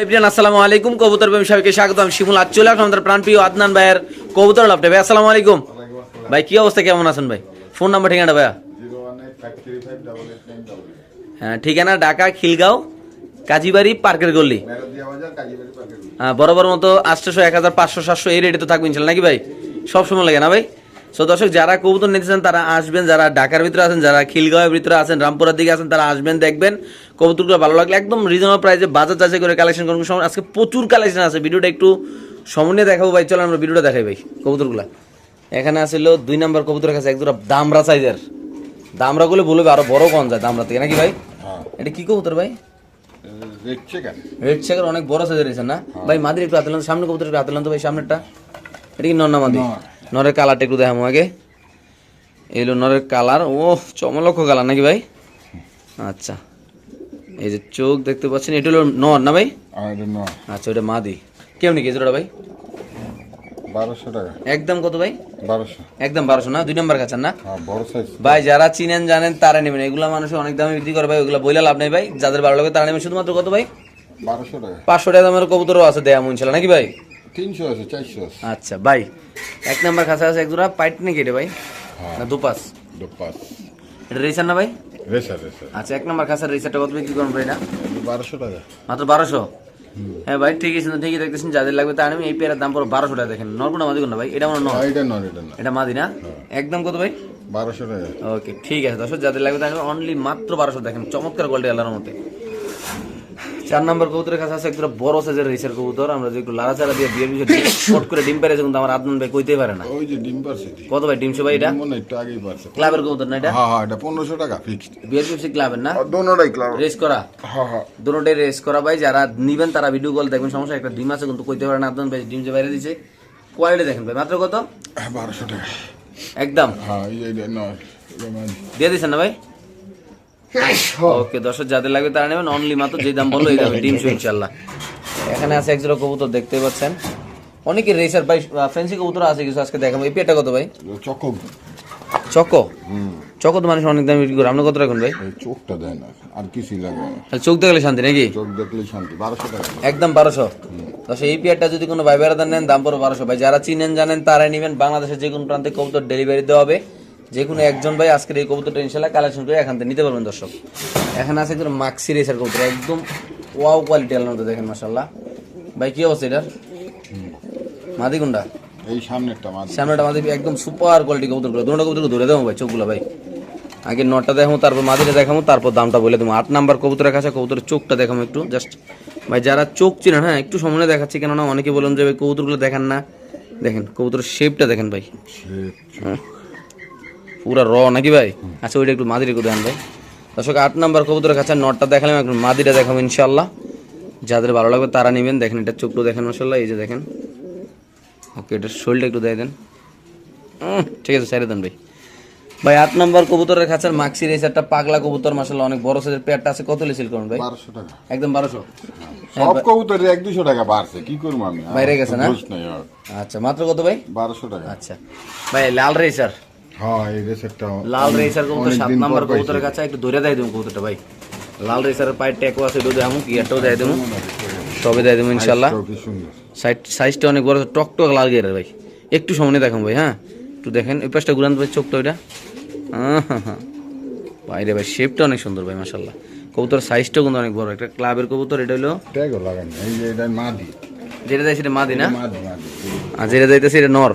Everyone আসসালামু আলাইকুম। কবুতর প্রেমী সবাইকে স্বাগত আমি শিমুল আজ চলে আসলাম আমাদের প্রাণপ্রিয় আদনান ভাইয়ের কবুতর লাভটা ভাই, আসসালামু আলাইকুম। ভাই, কি অবস্থা? কেমন আছেন ভাই? ফোন নাম্বার ঠিকানা ভাইয়া? হ্যাঁ ঠিকানা ঢাকা, খিলগাঁও, কাজীবাড়ি, পার্কের গল্লি হ্যাঁ বরাবর মতো আটশোশো, এক হাজার পাঁচশো, সাতশো, এই রেটে তো থাকবেন ইনশাল্লাহ। নাকি ভাই? সব সময় লাগে না ভাই? সো দর্শক যারা কবুতর নিতে চান তারা আসবেন। যারা ঢাকার ভিতরে আছেন যারা খিলগাঁওয়ের ভিতরে আছেন রামপুরার দিকে আছেন তারা আসবেন দেখবেন কবুতরগুলো ভালো লাগলে একদম রিজনেবল প্রাইসে বাজার চাষে করে কালেকশন করুন। সময় আজকে প্রচুর কালেকশন আছে। ভিডিওটা একটু সমন্বয়ে দেখাবো ভাই। চলো আমরা ভিডিওটা দেখাই ভাই কবুতরগুলা। এখানে আসলে দুই নাম্বার কবুতরের কাছে একদম দামরা সাইজের দামরাগুলো বলবে আরও বড় কম যায় দামরা থেকে। নাকি ভাই? হ্যাঁ। এটা কি কবুতর ভাই? রেড চেকার অনেক বড় সাইজের রয়েছে না? ভাই মাদির একটু হাতে সামনে কবুতর একটু হাতে তো ভাই সামনেরটা। এটা কি নর না মাদি। নরের কালারটা একটু দেখাবো আগে। এলো নরের কালার। ও চমলক্ষ কালার নাকি ভাই? আচ্ছা। এই যে চোখ দেখতে পাচ্ছেন এটা হলো নর না ভাই? নয় আচ্ছা ওটা মাদি। কেমনি কেজি ওটা ভাই? বারোশো টাকা। একদম কত ভাই? বারোশো। একদম বারোশো না? দুই নম্বর কাছেন না? হ্যাঁ ভাই যারা চিনেন জানেন তারা নেবেন। এগুলা মানুষ অনেক দামে বিক্রি করে ভাই ওগুলা বইলা লাভ নেই ভাই। যাদের ভালো লাগে তারা নেবেন। শুধুমাত্র কত ভাই? বারোশো টাকা। পাঁচশো টাকা দামের কবুতরও আছে দেয়া ইনশাল্লাহ নাকি ভাই? তিনশো আছে চারশো আছে। আচ্ছা ভাই এক নাম্বার কাছে আছে এক জোড়া পাইট নাকি এটা ভাই? হ্যাঁ। না দুপাস? দুপাস। এটা রেসার না ভাই? Racer racer. আচ্ছা এক নাম্বার কাছে রেসারটা কত বিক্রি করুন ভাই না বারোশো টাকা। মাত্র বারোশো? হ্যাঁ ভাই ঠিক আছে ঠিকই দেখতেছেন যাদের লাগবে তার আমি এই পেয়ারের দাম পড়ো বারোশো টাকা দেখেন। নরকুনা মাদি কোনটা ভাই? এটা নর হ্যাঁ, এটা নয় এটা নয় এটা মাদি না? একদম কত ভাই? বারোশো টাকা। ওকে ঠিক আছে দর্শক যাদের লাগবে তার অনলি মাত্র বারোশো দেখেন চমৎকার কোয়ালিটি আল্লাহর মতে চার নম্বর কবুতরের কাছে আছে একটা বড় সাইজের রেসের কবুতর। আমরা যেগুলো লাড়াচাড়া দিয়ে বিয়ের বিষয়ে শর্ট করে ডিম পেরেছে কিন্তু আমার আদনান ভাই কইতেই পারে না। ওই যে ডিম পারছে কত ভাই ডিমশো ভাই এটা? মনে একটু আগেই পারছে। ক্লাবের কবুতর না এটা? হ্যাঁ হ্যাঁ এটা পনেরোশো টাকা ফিক্সড বিএসপিএফসি ক্লাবের না? দোনোটাই ক্লাব রেস করা? হ্যাঁ হ্যাঁ। দুটোটাই রেস করা ভাই যারা নিবেন তারা ভিডিও কল দেখবেন সমস্যা একটা ডিম আছে কিন্তু কইতে পারে না আপনার ভাই ডিম যে বাইরে দিছে। কোয়ালিটি দেখেন ভাই মাত্র কত? বারোশো টাকা। একদম। হ্যাঁ এই মানে- দিয়ে দিচ্ছেন না ভাই? ওকে দর্শক যাদের লাগবে তারা নেবেন। অনলি মাত্র যে দাম বলল এই দামে ডিম শো ইনশাল্লাহ এখানে আছে একজোড়া কবুতর দেখতে পাচ্ছেন। অনেকের রেসার ভাই ফ্যান্সি কবুতর আছে কিছু আজকে দেখাবো। এই পেটা কত ভাই? চকম চকো। চকো? তো মানুষ অনেক দাম বিক্রি করে। আপনি কত রাখুন ভাই? চোখটা দেয় না আর কিছুই লাগে না। চোখ দেখলে শান্তি নাকি? চোখ দেখলেই শান্তি বারোশো টাকা। একদম বারোশো। দশ এই পেয়ারটা যদি কোনো ভাই বেড়াদার নেন দাম পড়ো বারোশো। ভাই যারা চিনেন জানেন তারাই নেবেন। বাংলাদেশের যে কোনো প্রান্তে কবুতর ডেলিভারি দেওয়া হবে। যে কোনো একজন ভাই আজকের এই কবুতরটা ইনশাল্লাহ কালেকশন করে এখান থেকে নিতে পারবেন দর্শক। এখানে আছে একদম মাক্সি রেসার কবুতর একদম ওয়াও কোয়ালিটি আলার মতো দেখেন মাসাল্লাহ ভাই কি অবস্থা এটার? মাদিগুন্ডা এই সামনেরটা সামনেটা মাদি একদম সুপার কোয়ালিটি কবুতরগুলো। দুটো কবুতর ধরে দেবো ভাই চোখগুলো ভাই। আগে নটটা দেখাবো তারপর মাদিটা দেখাবো তারপর দামটা বলে দেবো। আট নাম্বার কবুতরের কাছে কবুতরের চোখটা দেখাবো একটু। জাস্ট ভাই যারা চোখ চিনেন হ্যাঁ একটু সামনে দেখাচ্ছি কেননা অনেকে বলুন যে ভাই কবুতরগুলো দেখান না। দেখেন কবুতরের শেপটা দেখেন ভাই। হ্যাঁ। পুরা র নাকি ভাই? আচ্ছা ওইটা একটু মাদিরে একটু দেন ভাই। দর্শক আট নাম্বার কবুতরের কাছে নটটা দেখালাম একটু মাদিটা দেখাবো ইনশাল্লাহ যাদের ভালো লাগবে তারা নেবেন দেখেন এটা চোখটা দেখেন মশাল্লাহ এই যে দেখেন। ওকে এটার শোলটা একটু দিয়ে দেন। ঠিক আছে সাইডে দেন ভাই। ভাই আট নম্বর কবুতরের খাঁচার মাক্সি রেস একটা পাগলা কবুতর মাসাল্লাহ অনেক বড় সাইজের পেয়ারটা আছে। কত লিসিল করুন ভাই? বারোশো টাকা। একদম বারোশো? সব কবুতরের এক দুশো টাকা বাড়ছে কি করব আমি? বাইরে গেছে না? আচ্ছা মাত্র কত ভাই? বারোশো টাকা। আচ্ছা। ভাই লাল রেসার। হ্যাঁ এই রেসেরটা লাল রেসার কবুতর সাত নম্বর। কবুতরের কাছে একটু ধরে দেয় দেবো কবুতরটা ভাই। লাল রেসারের পায়ের ট্যাকও আছে ওটা দেবো গিয়ারটাও দেয় দেবো। সবে দেয় দেবো ইনশাল্লাহ। সাইজটা অনেক বড় টক টক লাল গিয়ারের ভাই। একটু সামনে দেখান ভাই হ্যাঁ? একটু দেখেন ওই পাশটা ঘুরান ভাই চোখটা ওইটা। বাইরে ভাই শেপটা অনেক সুন্দর ভাই মাসাল্লাহ কবুতর সাইজটাও কিন্তু অনেক বড় একটা ক্লাবের কবুতর এটা হলো ট্যাগও লাগান এই যে এটা মাদি। যেটা দেয় সেটা মাদি না? আর যেটা যাইতেছে এটা নর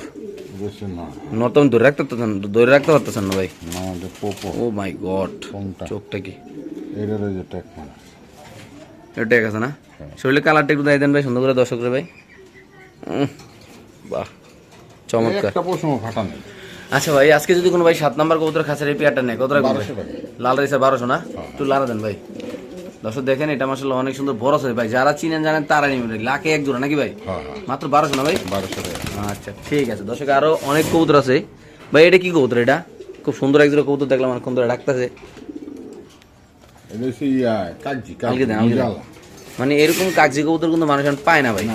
বুঝছে না নর ধরে রাখতে পারতেছেন ধরে রাখতে পারতেছেন না ভাই? না এটা পোপো। ও মাই গড চোখটা কি? ট্যাগ মারা। এটা আছে না? শরীরে কালারটা একটু দিয়ে দেন ভাই সুন্দর করে দর্শকরা ভাই। উম, বাহ চমৎকার। একটা আচ্ছা ভাই আজকে যদি কোনো ভাই সাত নাম্বার কবুতর খাঁচার এই পেয়ারটা নেয় কত রাখবেন ভাই? লাল রাইসে বারোশো না? একটু লারা দেন ভাই। দর্শক দেখেন এটা মাসাল অনেক সুন্দর বড় সাইজ ভাই। যারা চিনেন জানেন তারা নিবেন। লাখে এক জোড়া নাকি ভাই? হ্যাঁ হ্যাঁ। মাত্র বারোশো না ভাই? বারোশো টাকা। আচ্ছা ঠিক আছে। দর্শক আরও অনেক কবুতর আছে। ভাই এটা কি কবুতর এটা? খুব সুন্দর এক জোড়া কবুতর দেখলাম অনেকক্ষণ ধরে ডাকতেছে। মানে এরকম কাগজি কবুতর কিন্তু মানুষ এখন পায় না ভাই।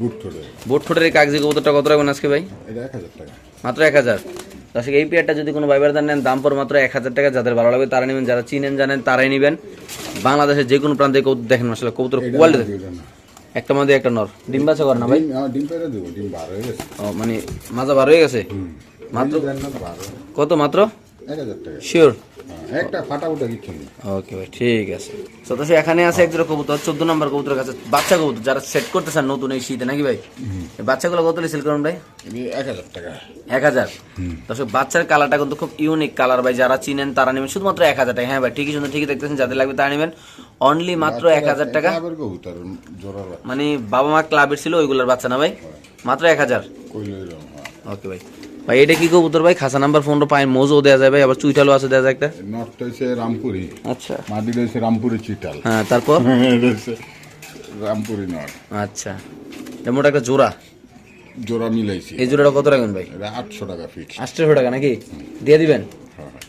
বুট বোট ঠোঁটের এই কাগজি কবুতরটা কত রাখবেন আজকে ভাই? মাত্র এক হাজার। দর্শক এই পেয়ারটা যদি কোনো ভাইবার নেন দাম পর মাত্র এক হাজার টাকা। যাদের ভালো লাগবে তারা নেবেন যারা চিনেন জানেন তারাই নেবেন। বাংলাদেশের যে কোনো প্রান্তে কবুতর দেখেন আসলে কবুতর কোয়ালিটি একটা মধ্যে একটা নর। ডিম বাচ্চা করে না ভাই? ডিম পেরে দেবো ডিম বার হয়ে গেছে। ও মানে মাজা বার হয়ে গেছে? মাত্র? কত মাত্র? শিওর হ্যাঁ, একটা ফাটা উঠে কিচ্ছু নেই। ওকে ভাই ঠিক আছে। তো তো এখানে আছে এক জোড়া কবুতর চোদ্দ নম্বর কবুতরের কাছে বাচ্চা কবুতর যারা সেট করতে চান নতুন এই শীতে নাকি ভাই? বাচ্চাগুলো কত সেল করুন ভাই? এক হাজার টাকা। এক হাজার? দর্শক বাচ্চার কালারটা কিন্তু খুব ইউনিক কালার ভাই যারা চিনেন তারা নেবেন। শুধুমাত্র এক হাজার টাকা। হ্যাঁ ভাই ঠিকই সুন্দর ঠিকই দেখতেছেন যাদের লাগবে তারা নেবেন। অনলি মাত্র এক হাজার টাকা। মানে বাবা মা ক্লাবের ছিল ওইগুলোর বাচ্চা না ভাই? মাত্র এক হাজার? হ্যাঁ। ওকে ভাই। ভাই এটা কি কবুতর ভাই? খাসা নাম্বার ফোনটা পায় মোজও দেওয়া যায় ভাই আবার চুইটালও আছে দেওয়া যায় একটা। নটটা হচ্ছে রামপুরি। আচ্ছা। মাটি রয়েছে রামপুরি চিটাল হ্যাঁ তারপর? হচ্ছে রামপুরি নট। আচ্ছা। এমন একটা জোড়া? জোড়া মিলাইছি। এই জোড়াটা কত রাখবেন ভাই? আটশো টাকা ফিক্স আটশো টাকা নাকি? দিয়ে দিবেন?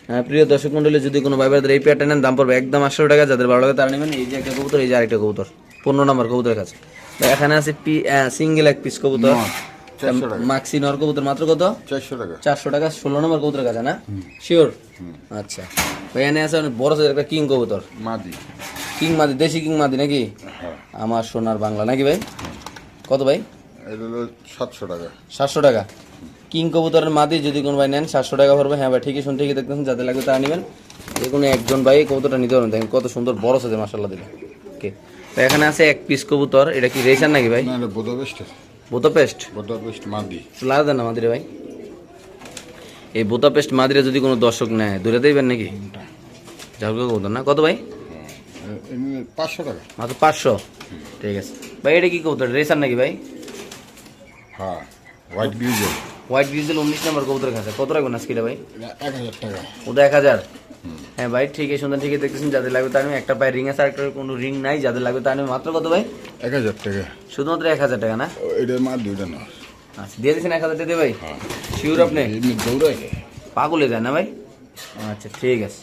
হ্যাঁ প্রিয় দর্শক মন্ডলী যদি কোনো ভাই ভাইদের এই পেয়ারটা নেন দাম পড়বে একদম আটশো টাকা। যাদের ভালো লাগে তারা নেবেন। এই যে একটা কবুতর এই যে আরেকটা কবুতর। পনেরো নম্বর কবুতরের কাছে। এখানে আছে পি সিঙ্গেল এক পিস কবুতর। মাক্সি নর কবুতর মাত্র কত? চারশো টাকা। চারশো টাকা ষোলো নম্বর কবুতরের কাছে না? শিওর আচ্ছা। ভাই এখানে আছে অনেক বড় সাইজের একটা কিং কবুতর। মাদি। কিং মাদি দেশি কিং মাদি নাকি? হ্যাঁ। আমার সোনার বাংলা নাকি ভাই? কত ভাই? সাতশো টাকা। সাতশো টাকা। কিং কবুতরের মাদি যদি কোনো ভাই নেন সাতশো টাকা পড়বে হ্যাঁ ভাই ঠিকই শুন ঠিকই দেখতেছেন যাদের লাগবে তারা নেবেন। যে কোনো একজন ভাই কবুতরটা নিতে পারবেন। দেখেন কত সুন্দর বড় সাইজে মাসাল্লাহ দিলে। ওকে তো এখানে আছে এক পিস কবুতর। এটা কি রেশার নাকি ভাই? না এটা বোদাপেস্ট? বোতা পেস্ট মাদি। লাগা দেন না মাদিরে ভাই। এই বোতা পেস্ট মাদিরে যদি কোনো দর্শক নেয় দূরে দেবেন নাকি? ঝালকা কবুতর না। কত ভাই? হ্যাঁ, পাঁচশো টাকা। মাত্র পাঁচশো? ঠিক আছে। ভাই এটা কি কবুতর? রেশার নাকি ভাই? হ্যাঁ হোয়াইট গ্রিজেল হোয়াইট গ্রিজেল উনিশ নম্বর কবুতরের কাছে কত রাখবেন আজকে ভাই? এক হাজার টাকা। ওটা এক হাজার? হ্যাঁ ভাই ঠিক আছে সুন্দর ঠিকই দেখতেছেন যাদের লাগবে তার একটা পায়ে রিং আছে আর একটা কোনো রিং নাই যাদের লাগবে তার মাত্র কত ভাই? এক হাজার টাকা। শুধুমাত্র এক হাজার টাকা না? এটা মাদি ওটা না। আচ্ছা দিয়ে দিচ্ছেন এক হাজার দিয়ে ভাই? হ্যাঁ। শিওর আপনি? এমনি দৌড়াই পাগলে যায় না ভাই? আচ্ছা ঠিক আছে।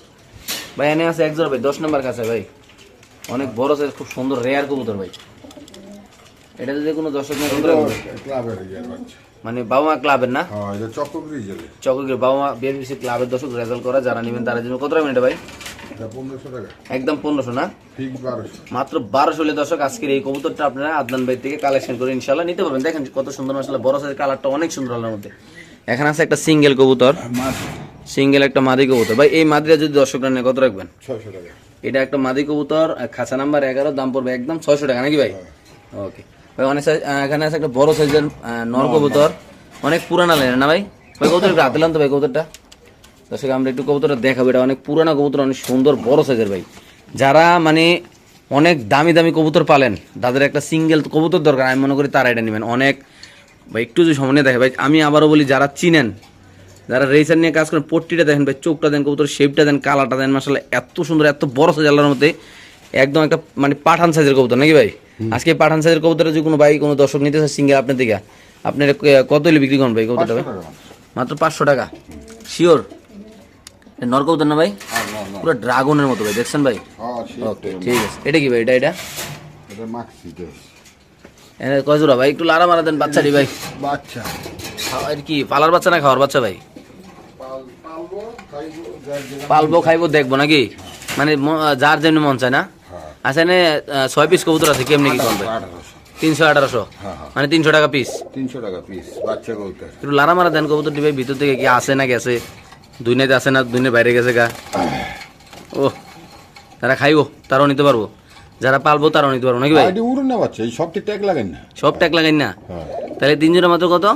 ভাই এনে আছে একজোড়া ভাই দশ নম্বর কাছে ভাই। অনেক বড় সাইজ খুব সুন্দর রেয়ার কবুতর ভাই। এটা যদি কোনো দর্শক মানে বাবা মা ক্লাবের না? হ্যাঁ চকরির বাবা মা বিএনপিসি ক্লাবের দর্শক রেজাল্ট করা যারা নেবেন তারা জন্য কত এটা ভাই একদম পনেরোশো না? মাত্র বারোশো হলে দর্শক আজকের এই কবুতরটা আপনারা আদনান ভাই থেকে কালেকশন করে ইনশাল্লাহ নিতে পারবেন। দেখেন কত সুন্দর মাসাল্লাহ বড় সাইজের কালারটা অনেক সুন্দর আলোর মধ্যে। এখানে আছে একটা সিঙ্গেল কবুতর। সিঙ্গেল একটা মাদি কবুতর। ভাই এই মাদিরা যদি দর্শকরা নেয় কত রাখবেন? ছয়শো টাকা। এটা একটা মাদি কবুতর খাঁচা নাম্বার এগারো দাম পড়বে একদম ছয়শো টাকা নাকি ভাই? ওকে ভাই অনেক size- এখানে আছে একটা বড় সাইজের নর কবুতর। অনেক পুরানা লাইন না ভাই? ভাই কবুতর একটু হাতে তো ভাই কবুতরটা? দর্শক আমরা একটু কবুতরটা দেখাবো। এটা অনেক পুরানা কবুতর অনেক সুন্দর বড় সাইজের ভাই। যারা মানে অনেক দামি দামি কবুতর পালেন তাদের একটা সিঙ্গেল কবুতর দরকার। আমি মনে করি তারা এটা নেবেন। অনেক ভাই একটু যদি সামনে দেখে ভাই আমি আবারও বলি যারা চিনেন যারা রেসার নিয়ে কাজ করেন পট্টিটা দেখেন ভাই চোখটা দেন কবুতর শেপটা দেন কালারটা দেন মাসাল্লাহ এত সুন্দর এত বড় সাইজ আল্লাহর মধ্যে একদম একটা মানে পাঠান সাইজের কবুতর নাকি ভাই? আজকে পাঠান সাইজের কবুতরে যদি কোনো ভাই কোনো দর্শক নিতে চায় সিঙ্গেল আপনার দিকে আপনার কত হলে বিক্রি করেন ভাই কবুতরটা ভাই? মাত্র পাঁচশো টাকা। শিওর নর কবুতর না ভাই? আর না পুরো ড্রাগনের মতো ভাই দেখছেন ভাই? হ্যাঁ ওকে ঠিক আছে। এটা কি ভাই? এটা এটা? এনে কয় জোড়া ভাই? একটু লারা মারা দেন বাচ্চাটি ভাই। বাচ্চা। এর কি পালার বাচ্চা না খাওয়ার বাচ্চা ভাই? পালবো খাইবো দেখব নাকি? মানে যার যেমনি মন চায় না? হ্যাঁ আচ্ছা এনে ছয় পিস কবুতর আছে কেমনি কি আঠারোশো তিনশো আঠারোশো। হ্যাঁ, হ্যাঁ। মানে তিনশো টাকা পিস তিনশো টাকা পিস বাচ্চা কবুতর। একটু লারা মারা দেন কবুতর দিবে ভিতর থেকে কি আসে না গেছে দুই নাইতে আসে না নাইতে বাইরে গেছে গা। ও তারা খাইবো তারাও নিতে পারব। যারা পালবো তারাও নিতে পারব নাকি ভাই? আইডি উড়ে না বাচ্চা সবটি ট্যাগ লাগেন না। সব ট্যাগ লাগাই না? হ্যাঁ। তাহলে তিনজনের মাত্র কত?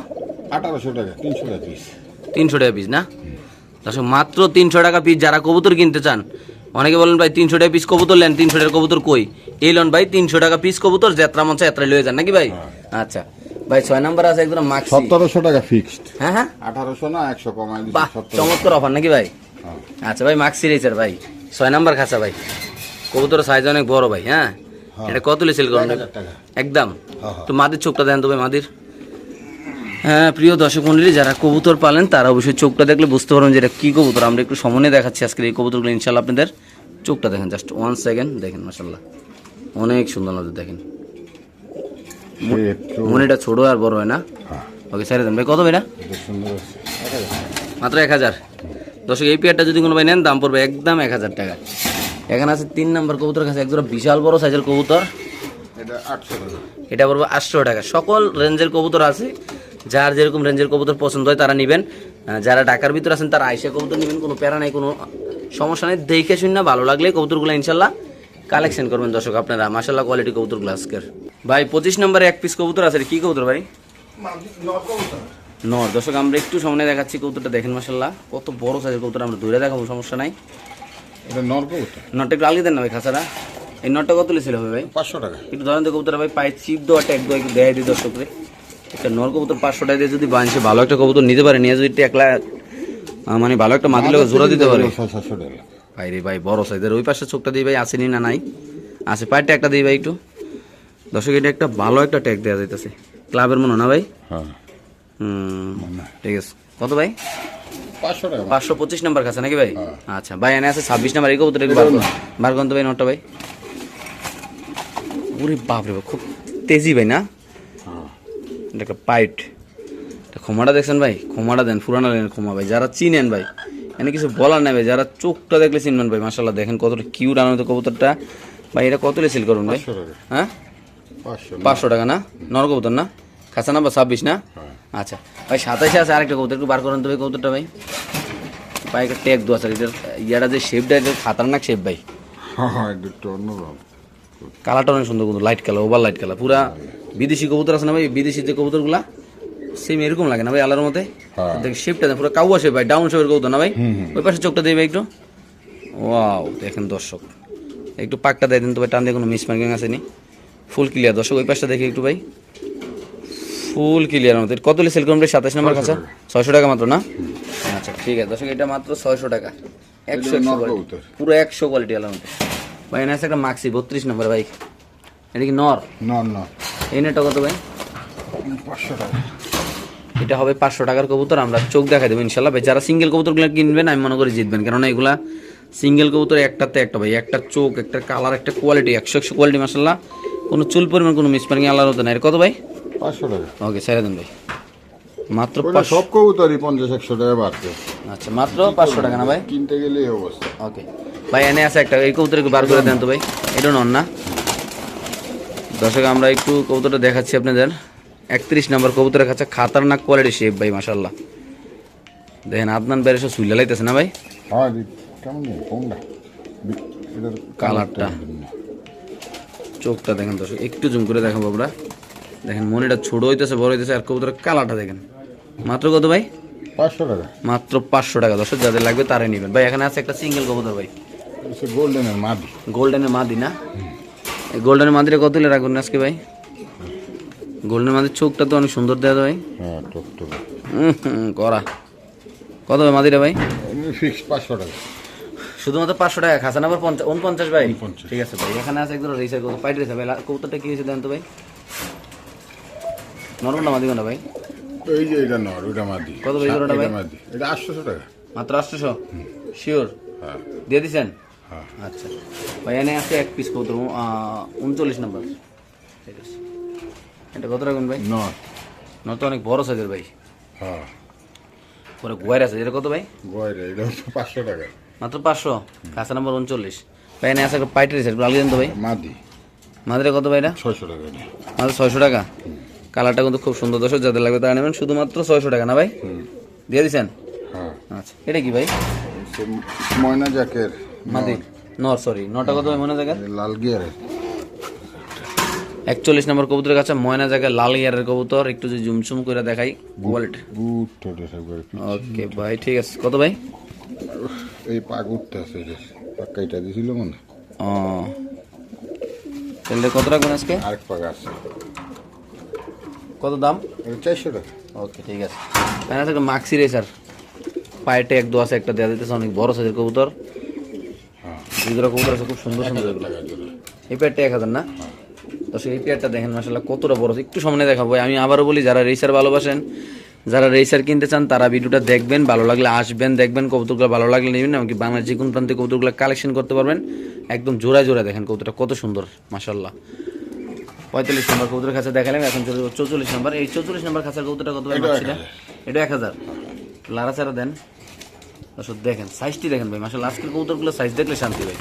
আঠারোশো টাকা তিনশো টাকা পিস তিনশো টাকা পিস না? মাত্র তিনশো টাকা পিস যারা কবুতর কিনতে চান অনেকে বলেন ভাই তিনশো টাকা পিস কবুতর নেন তিনশো টাকা কবুতর কই? এই লোন ভাই তিনশো টাকা পিস কবুতর যাত্রা মঞ্চে যাত্রায় লয়ে যান নাকি ভাই? আচ্ছা। ভাই ছয় নাম্বার আছে একদম মাক্সি সতেরোশো টাকা ফিক্সড হ্যাঁ হ্যাঁ। আঠারোশো না একশো কমাই বাহ চমৎকার অফার নাকি ভাই? আচ্ছা ভাই মাক্সি রেচার ভাই। ছয় নাম্বার খাঁচা ভাই। কবুতর সাইজ অনেক বড় ভাই হ্যাঁ? এটা কত সেল করুন একদম। হ্যাঁ, হ্যাঁ। তো মাদির চোখটা দেন তো ভাই মাদির। হ্যাঁ প্রিয় দর্শক মন্ডলী যারা কবুতর পালেন তারা অবশ্যই চোখটা দেখলে বুঝতে পারবেন যে এটা কী কবুতর। আমরা একটু সমনে দেখাচ্ছি আজকের এই কবুতরগুলো। ইনশাল্লাহ আপনাদের চোখটা দেখেন জাস্ট ওয়ান সেকেন্ড দেখেন মাসাল্লাহ অনেক সুন্দর নজর দেখেন। মনে ছোট আর বড় হয় না? হ্যাঁ, ওকে স্যার দেন। ভাই কত ভাই না এটা। মাত্র এক হাজার। দর্শক এই পেয়ারটা যদি কোনো ভাই নেন দাম পড়বে একদম এক হাজার টাকা। এখানে আছে তিন নম্বর কবুতর কাছে একজোড়া বিশাল বড় সাইজের কবুতর। এটা এটা পড়বে আটশো টাকা। সকল রেঞ্জের কবুতর আছে। যার যেরকম রেঞ্জের কবুতর পছন্দ হয় তারা নেবেন। যারা ঢাকার ভিতরে আছেন তারা আইসা কবুতর নেবেন কোনো প্যারা নাই কোনো সমস্যা নেই। দেখে শুন না ভালো লাগলে কবুতরগুলো ইনশাল্লাহ কালেকশন করবেন দর্শক আপনারা। মাসাল্লাহ কোয়ালিটি কবুতরগুলো আজকের। ভাই পঁচিশ নম্বরে এক পিস কবুতর আছে কি কবুতর ভাই? ন। দর্শক আমরা একটু সামনে দেখাচ্ছি কবুতরটা দেখেন মাসাল্লাহ কত বড় সাইজের কবুতর আমরা দূরে দেখাবো সমস্যা নাই। এটা নর কবুতর। নটটা একটু আলিয়ে দেন না ভাই খাঁচারা এই নটটা কত লেছিল হবে ভাই? পাঁচশো টাকা। একটু ধরেন তো কবুতর ভাই পায়ে চিপ দেওয়া ট্যাগ দেওয়া একটু দেয় দিই দর্শকরে। একটা নর কবুতর পাঁচশো টাকা দিয়ে যদি বানিয়ে ভালো একটা কবুতর নিতে পারে নিয়ে যদি একলা মানে ভালো একটা মাদি লোক জোড়া দিতে পারে। ভাই রে ভাই বড় সাইজের ওই পাশে চোখটা দিই ভাই আসেনি না নাই? আছে পায়ের ট্যাগটা দিই ভাই একটু। দর্শক এটা একটা ভালো একটা ট্যাগ দেওয়া যাইতেছে। ক্লাবের মনে না ভাই? হ্যাঁ। হুম ঠিক আছে। কত ভাই? পাঁচশো পাঁচশো পঁচিশ নাম্বার কাছে নাকি ভাই? হ্যাঁ। আচ্ছা ভাই এনে আছে ছাব্বিশ নাম্বার এই কবুতর বার করুন বার করুন তো ভাই নোটটা ভাই। ওরে বাপরে বাপ খুব তেজি ভাই না? এটা একটা পাইট। এটা ক্ষমাটা দেখছেন ভাই? ক্ষমাটা দেন পুরানা লাইনের ক্ষমা ভাই। যারা চিনেন ভাই এনে কিছু বলার নাই ভাই। যারা চোখটা দেখলে চিনবেন ভাই মাসাল্লাহ দেখেন কতটা কিউট আনন্দ কবুতরটা। ভাই এটা কত সেল করুন ভাই? হ্যাঁ? পাঁচশো টাকা। না? নর কবুতর না? খাসা নাম্বার ছাব্বিশ না? হ্যাঁ। আচ্ছা। ভাই সাতাশে আছে আরেকটা কবুতর একটু বার করেন তো ভাই কবুতরটা ভাই। ভাই একটা ট্যাগ দোয়া স্যার এটার ইয়াটা যে শেপটা এটা খাতারনাক শেপ ভাই। হ্যাঁ এটা একটু অন্যরকম। কালারটা অনেক সুন্দর কবুতর light colour over light colour পুরা বিদেশি কবুতর আছে না ভাই? বিদেশি যে কবুতরগুলা সেম এরকম লাগে না ভাই আলার মতে হ্যাঁ। দেখ শেপটা দেন পুরো কাউয়া শেপ ভাই ডাউন শেপের কবুতর না ভাই। ওই পাশে চোখটা দিয়ে ভাই একটু। ওয়াও দেখেন দর্শক একটু পাকটা দিয়ে দিন তো ভাই টান দিয়ে কোনো মিস মার্কিং আসেনি। ফুল ক্লিয়ার দর্শক ওই পাশটা দেখি একটু ভাই। ফুল ক্লিয়ার মতো কত সেল করুন ভাই? সাতাশ নম্বর কাছে ছয়শো টাকা মাত্র না? আচ্ছা ঠিক আছে। দর্শক এটা মাত্র ছয়শো টাকা। একশো একশো পুরো একশো কোয়ালিটি আলার মতো ভাই এনে আছে একটা মাক্সি বত্রিশ নম্বর ভাই এটা কি নর? নর নর। এই নেটটা কত ভাই? পাঁচশো টাকা। এটা হবে পাঁচশো টাকার কবুতর আমরা চোখ দেখা দেবো ইনশাল্লাহ। ভাই যারা সিঙ্গেল কবুতরগুলো কিনবেন আমি মনে করি জিতবেন। কেননা এগুলা সিঙ্গেল কবুতর একটাতে একটা ভাই একটা চোখ একটা কালার একটা কোয়ালিটি একশো একশো কোয়ালিটি মাসাল্লাহ কোনো চুল পরিমাণ কোনো মিসমার্কিং আলাদা হতো না এর কত ভাই? পাঁচশো টাকা। ওকে ছেড়ে দেন ভাই। মাত্র সব কবুতরই পঞ্চাশ একশো টাকা বাড়ছে। আচ্ছা মাত্র পাঁচশো টাকা না ভাই? কিনতে গেলে এই অবস্থা। ওকে। ভাই এনে আছে একটা এই কবুতর বার করে দেন তো ভাই। এটা নন না? দর্শক আমরা একটু কবুতরটা দেখাচ্ছি আপনাদের। একত্রিশ নাম্বার কবুতরের কাছে খাতারনাক কোয়ালিটি শেপ ভাই মাসাল্লাহ দেখেন আদনান বেরেসো সুইলা লাইতেছে না ভাই? হ্যাঁ কালারটা। চোখটা দেখেন দর্শক একটু জুম করে দেখাবো আমরা। দেখেন মনিটা ছোট হইতেছে বড় হইতেছে আর কবুতরের কালারটা দেখেন। মাত্র কত ভাই? পাঁচশো টাকা। মাত্র পাঁচশো টাকা। দর্শক যাদের লাগবে তারাই নেবেন। ভাই এখানে আছে একটা সিঙ্গেল কবুতর ভাই। গোল্ডেনের মাদি। গোল্ডেনের মাদি না? গোল্ডেনের মাদিরে কত হলে রাখবেন আজকে ভাই? গোল্ডেনের মাদির চোখটা তো অনেক সুন্দর দেওয়া ভাই। হ্যাঁ করা কত ভাই মাদিরে ভাই? ফিক্স পাঁচশো টাকা। শুধুমাত্র পাঁচশো টাকা খাসা নাম্বার পঞ্চাশ উনপঞ্চাশ ভাই? 49 ঠিক আছে ভাই এখানে আছে একদম রেসার কবুতর। পাইট রেসার ভাই কবুতরটা কি হয়েছে দেন তো ভাই? নরম না মাদি না ভাই? এই যে এটা নর ওটা মাদি। কত করে জোড়াটা ভাই? মাদি। এটা আটশোশো টাকা। মাত্র আটশোশো? শিওর হ্যাঁ। দিয়ে দিছেন? হ্যাঁ। আচ্ছা। ভাই এনে আছে এক পিস আহ, উনচল্লিশ নাম্বার। ঠিক আছে। এটা কত রাখুন ভাই? নর। নর তো অনেক বড় সাইজের ভাই। হ্যাঁ। পরে গোয়ার আছে। এটা কত ভাই? গয়রে এটা হচ্ছে পাঁচশো টাকা। মাত্র পাঁচশো? কাঁচা নাম্বার উনচল্লিশ। ভাই এনে আছে একটা পাইট রেসার আগে দেন তো ভাই। মাদি। মাদিরে কত ভাই এটা? ছয়শো টাকা এটা। মাত্র ছয়শো টাকা? কালারটা কিন্তু খুব সুন্দর। দর্শক যাদের লাগবে তারা নেবেন। শুধুমাত্র ছয়শো টাকা না ভাই? দিয়ে দিচ্ছেন হ্যাঁ। আচ্ছা এটা কি ভাই? ময়না জ্যাকের মাদি নর। সরি নটা কত মনে জায়গা লাল গিয়ারের। একচল্লিশ নম্বর কবুতরের কাছে ময়না জায়গায় লাল ইয়ারের কবুতর। একটু যদি জুমসুম করে দেখাই কোয়ালিটি। ওকে ভাই ঠিক আছে। কত ভাই? এই উঠতে আছে পাক্কাইটা দিছিল মনে ও। তাহলে কত রাখবেন আজকে? আরেক পাক আছে। কত দাম? চারশো টাকা। ওকে ঠিক আছে। প্যানা একটা মাক্সি রেসার পায়েটে এক দু আছে একটা দেওয়া দিতেছে অনেক বড় সাইজের কবুতর। হ্যাঁ। কবুতর আছে খুব সুন্দর সুন্দর এগুলো। এই পেয়ারটা এক হাজার না? তো সেই পেয়ারটা দেখেন মাসাল্লাহ কতটা বড় একটু সামনে দেখাবো আমি আবারও বলি যারা রেসার ভালোবাসেন যারা রেসার কিনতে চান তারা ভিডিওটা দেখবেন ভালো লাগলে আসবেন দেখবেন কবুতরগুলো ভালো লাগলে নেবেন এমনকি বাংলার যে কোনো প্রান্তে কবুতরগুলো কালেকশন করতে পারবেন। একদম জোড়া জোড়া দেখেন কবুতরটা কত সুন্দর মাসাল্লাহ পঁয়তাল্লিশ নম্বর কবুতরের কাছে দেখালাম এখন চলে যাব চৌচল্লিশ নম্বর। এই চৌচল্লিশ নম্বর কাছের কবুতরটা কত ভাই এটা এক হাজার। লারা চারা দেন। দর্শক দেখেন সাইজটি দেখেন ভাই মাসাল্লাহ আজকের কবুতরগুলো সাইজ দেখলে শান্তি ভাই।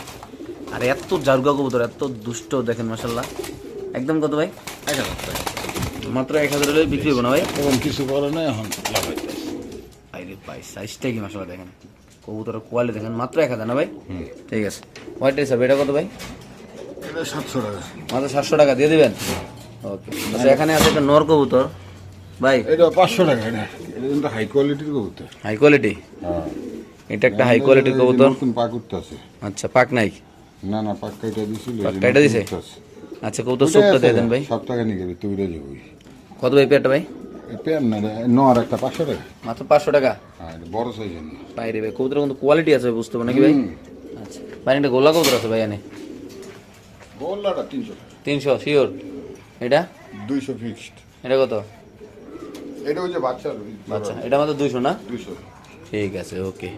আর এত জারগা কবুতর এত দুষ্ট দেখেন মাসাল্লাহ একদম কত ভাই? এক হাজার মাত্র এক হাজার হলে বিক্রি হব না ভাই? এখন কিছু করে না এখন আরে ভাই সাইজটা কি মাসালা দেখেন। কবুতরের কোয়ালিটি দেখেন মাত্র এক হাজার না ভাই? ঠিক আছে। হোয়াইট রেসার এটা কত ভাই? সাতশো টাকা মাত্র সাতশো টাকা দিয়ে দিবেন? ওকে আচ্ছা এখানে আছে একটা নর কবুতর। ভাই এটা পাঁচশো টাকা এটা এটা কিন্তু হাই কোয়ালিটির কবুতর। হাই কোয়ালিটি হ্যাঁ। এটা একটা হাই কোয়ালিটির কবুতর? পাক উঠতেছে। আচ্ছা পাক নাই? না না পাক কাইটা দিছিল পাক কাইটা দিছে? আচ্ছা কবুতর সোপটা দিয়ে দেন ভাই। সব টাকা নিয়ে যাবে তুই যাব কত ভাই পেয়ারটা ভাই? না রে, নর একটা পাঁচশো টাকা। মাত্র পাঁচশো টাকা? হ্যাঁ বড় সাইজের না ভাই রে ভাই কবুতর কিন্তু কোয়ালিটি আছে বুঝতে পারো নাকি ভাই? আচ্ছা ভাই একটা গোলা কবুতর আছে ভাই এনে। গোল্লাটা তিনশো তিনশো শিওর এটা? দুইশো ফিক্সড এটা কত? এটা হচ্ছে বাচ্চা বাচ্চা এটা আমাদের দুইশো না? দুইশো। ঠিক আছে ওকে